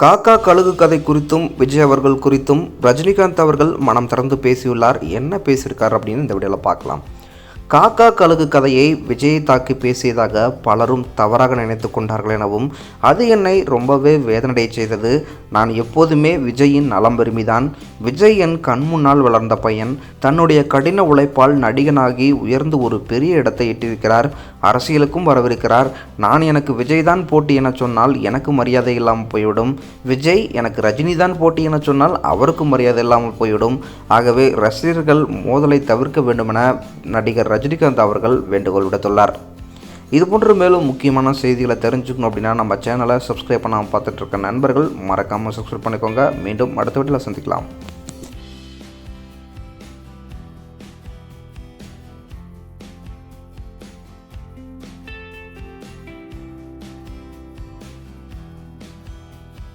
காக்கா கழுகு கதை குறித்தும் விஜய் அவர்கள் குறித்தும் ரஜினிகாந்த் அவர்கள் மனம் திறந்து பேசியுள்ளார். என்ன பேசியிருக்கார் அப்படின்னு இந்த வீடியோவில் பார்க்கலாம். காக்கா கழுகு கதையை விஜய் தாக்கி பேசியதாக பலரும் தவறாக நினைத்து கொண்டார்கள் எனவும் அது என்னை ரொம்பவே வேதனையை செய்தது. நான் எப்போதுமே விஜயின் நலம் விரும்பிதான் விஜய் என் கண் முன்னால் வளர்ந்த பையன் தன்னுடைய கடின உழைப்பால் நடிகனாகி உயர்ந்து ஒரு பெரிய இடத்தை எட்டியிருக்கிறார். அரசியலுக்கும் வரவிருக்கிறார். நான் எனக்கு விஜய் தான் போட்டி என சொன்னால் எனக்கு மரியாதை இல்லாமல் போய்விடும். விஜய் எனக்கு ரஜினி தான் போட்டி என சொன்னால் அவருக்கும் மரியாதை இல்லாமல் போய்விடும். ஆகவே ரசிகர்கள் மோதலை தவிர்க்க வேண்டுமென நடிகர் ரஜினிகாந்த் அவர்கள் வேண்டுகோள் விடுத்துள்ளார். இதுபோன்ற மேலும் முக்கியமான செய்திகளை தெரிஞ்சுக்கணும் அப்படின்னா நம்ம சேனலை சப்ஸ்கிரைப் பண்ணாமல் பார்த்துட்ருக்க நண்பர்கள் மறக்காமல் சப்ஸ்கிரைப் பண்ணிக்கோங்க. மீண்டும் அடுத்த வீட்டில் சந்திக்கலாம்.